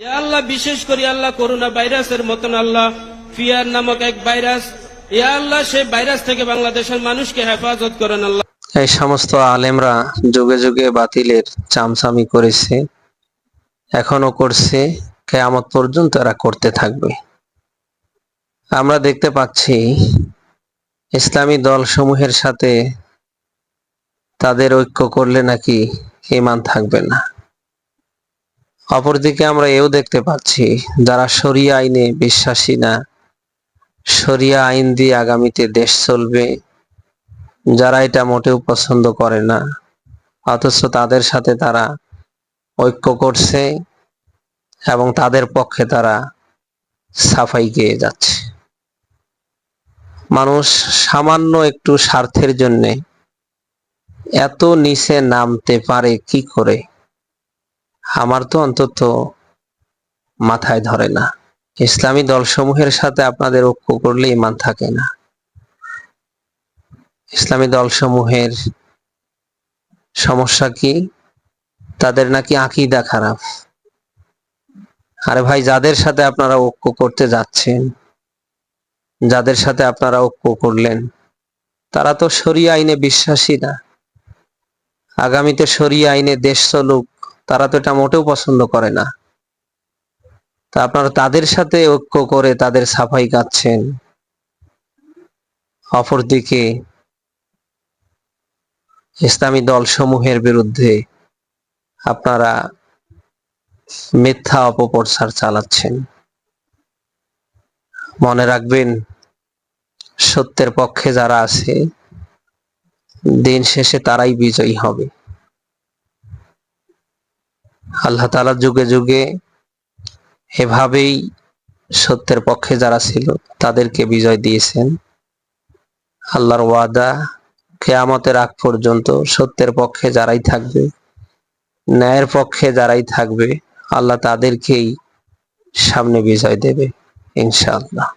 আল্লাহ, বিশেষ করে আল্লাহ করোনা ভাইরাসের মতন আল্লাহ, ফিয়ার নামক এক ভাইরাস। ইয়া আল্লাহ সেই ভাইরাস থেকে বাংলাদেশের মানুষকে হেফাজত করেন আল্লাহ। এই সমস্ত আলেমরা যুগে যুগে বাতিলের চামচামি করেছে, এখনও করছে, কেয়ামত পর্যন্ত এরা করতে থাকবে। আমরা দেখতে পাচ্ছি, ইসলামী দলসমূহের সাথে তাদের ঐক্য করলে নাকি ইমান থাকবে না। অপরদিকে আমরা এও দেখতে পাচ্ছি, যারা শরিয়া আইনে বিশ্বাসী না, শরিয়া আইন দিয়ে আগামীতে দেশ চলবে, যারা এটা মোটেও পছন্দ করে না, অথচ তাদের সাথে তারা ঐক্য করছে এবং তাদের পক্ষে তারা সাফাই গেয়ে যাচ্ছে। মানুষ সামান্য একটু স্বার্থের জন্যে এত নিচে নামতে পারে কি করে? আমার তো অন্তত মাথায় ধরে না। ইসলামী দলসমূহের সাথে আপনাদের ঐক্য করলে ইমান থাকে না। ইসলামী দলসমূহের সমস্যা কি? তাদের নাকি আকিদা খারাপ। আরে ভাই, যাদের সাথে আপনারা ঐক্য করতে যাচ্ছেন, যাদের সাথে আপনারা ঐক্য করলেন, তারা তো শরিয়া আইনে বিশ্বাসী না। আগামীতে শরিয়া আইনে দেশ চলুক তারা তো এটা মোটেও পছন্দ করে না। তা আপনারা তাদের সাথে ঐক্য করে তাদের সাফাই গাচ্ছেন অপরদিকে ইসলামী দলসমূহের বিরুদ্ধে আপনারা মিথ্যা অপপ্রচার চালাচ্ছেন। মনে রাখবেন, সত্যের পক্ষে যারা আছে, দিন শেষে তারাই বিজয়ী হবে। আল্লাহ তালা যুগে যুগে এভাবেই সত্যের পক্ষে যারা ছিল, তাদেরকে বিজয় দিয়েছেন। আল্লাহর ওয়াদা কেয়ামতের আগ পর্যন্ত সত্যের পক্ষে যারাই থাকবে, ন্যায়ের পক্ষে যারাই থাকবে, আল্লাহ তাদেরকেই সামনে বিজয় দেবে, ইনশাআল্লাহ।